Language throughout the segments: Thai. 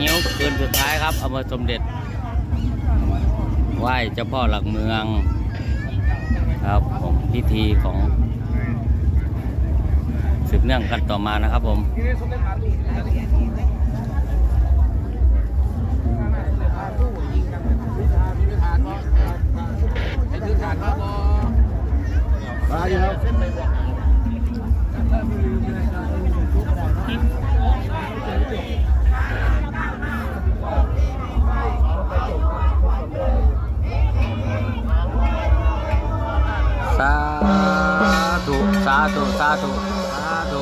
นิ้วคืนสุดท้ายครับอำเภอสมเด็จไหว้เจ้าพ่อหลักเมือง ครับผมพิธีของสืบเนื่องกันต่อมานะครับผมมาดีครับ สาธุสาธุสาธุสาธุ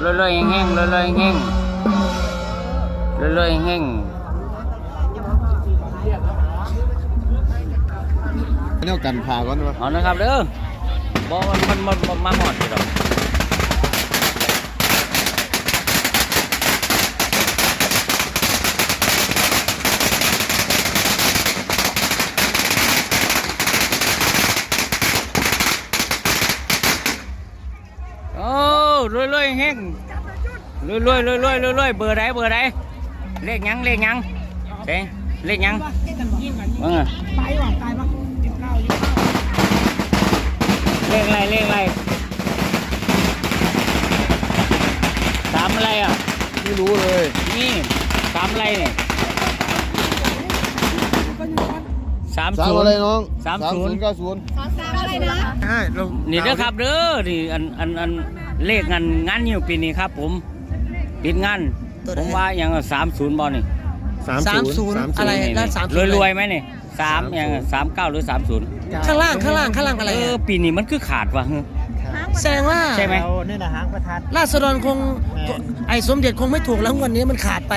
เรื่อยๆแห้งๆเรื่อยๆแห้งๆเรื่อยๆแห้งเนี่ยกันพาก่อนวะๆเอานะครับเด้อบอกมันมันมันมันมาหอดอยู่ดอกโอ้ รวยรวยๆแห้งรวยรวยรวยรวยรวยรวยๆเบอร์ไหนเบอร์ไหนเลขหยังเลขหยังเด้เลขหยังเออตายว่ะตายว่ะยิบเก้ายิบเก้าเลขอะไรเลขอะไรสามอะไรอะไม่รู้เลย นี่สามอะไรเนี่ย ก็อยู่กัน สามสามศูนอะไรย์น้องสามศูนย์เก้าศูนย์อะไรนะใช่เรานี่เด้อครับเด้อนี่อันอันอันเลขงานงานอยู่ปีนี้ครับ ผมปิดงานผมว่าอย่างสามศูนย์บอลนี่สามศูนย์อะไรนี่ด้านสามรวยรวยๆไหมนี่สามอย่างสามเก้าหรือสามศูนย์ข้างล่างข้างล่างข้างล่างอะไรเอออะปีนี้มันคือขาดว่ะเฮ้ยแสดงว่าใช่ไหมนี่นะหางประทัด ราษฎรคง ไอ้สมเด็จคงไม่ถูกแล้วงวันนี้มันขาดไป